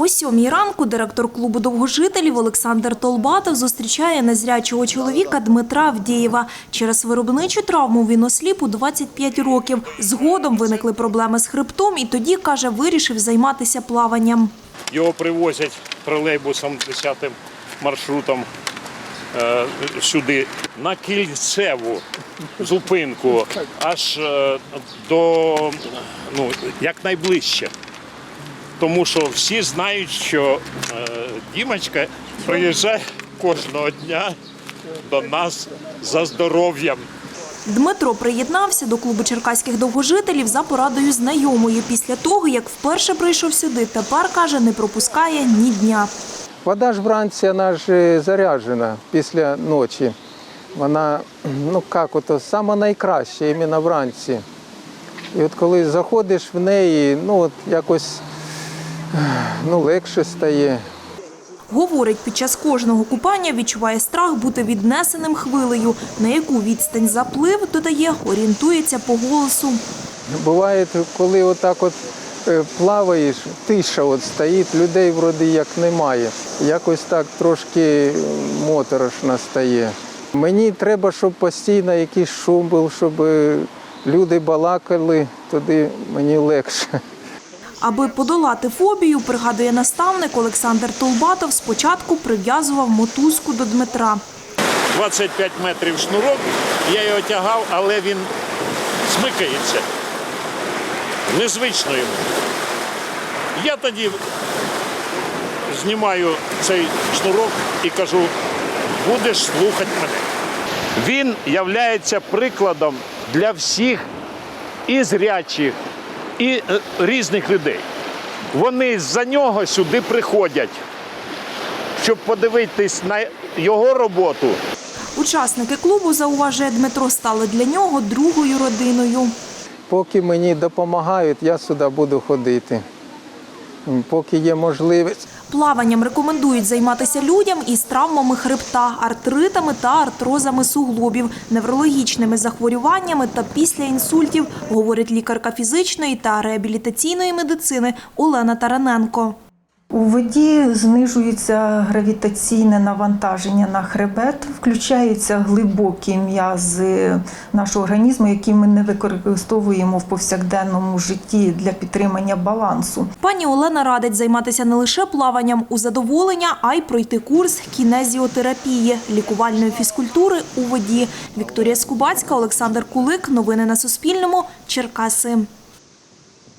О сьомій ранку директор клубу довгожителів Олександр Толбатов зустрічає незрячого чоловіка Дмитра Авдієва. Через виробничу травму він осліп у 25 років. Згодом виникли проблеми з хребтом і тоді, каже, вирішив займатися плаванням. Його привозять тролейбусом 10 маршрутом е, сюди на кільцеву зупинку, аж е, до ну, якнайближче. Тому що всі знають, що е, Дімочка приїжджає кожного дня до нас за здоров'ям. Дмитро приєднався до клубу черкаських довгожителів за порадою знайомої. Після того, як вперше прийшов сюди, тепер, каже, не пропускає ні дня. Вода ж вранці вона ж е, заряджена після ночі. Вона, ну як ото, саме найкраще іменно вранці. І от коли заходиш в неї, ну от якось ну, легше стає. Говорить, під час кожного купання відчуває страх бути віднесеним хвилею. На яку відстань заплив, додає, орієнтується по голосу. Буває, коли отак от е, плаваєш, тиша от стоїть, людей вроді як немає. Якось так трошки е, моторошно стає. Мені треба, щоб постійно якийсь шум був, щоб е, люди балакали, тоді мені легше. Аби подолати фобію, пригадує наставник Олександр Толбатов, спочатку прив'язував мотузку до Дмитра. 25 метрів шнурок, я його тягав, але він смикається. Незвично йому. Я тоді знімаю цей шнурок і кажу, будеш слухати мене. Він являється прикладом для всіх і зрячих, і е, різних людей. Вони за нього сюди приходять, щоб подивитись на його роботу. Учасники клубу, зауважує Дмитро, стали для нього другою родиною. Поки мені допомагають, я сюди буду ходити. Поки є можливість. Плаванням рекомендують займатися людям із травмами хребта, артритами та артрозами суглобів, неврологічними захворюваннями та після інсультів, говорить лікарка фізичної та реабілітаційної медицини Олена Тараненко. У воді знижується гравітаційне навантаження на хребет, включаються глибокі м'язи нашого організму, які ми не використовуємо в повсякденному житті для підтримання балансу. Пані Олена радить займатися не лише плаванням у задоволення, а й пройти курс кінезіотерапії, лікувальної фізкультури у воді. Вікторія Скубацька, Олександр Кулик. Новини на Суспільному. Черкаси.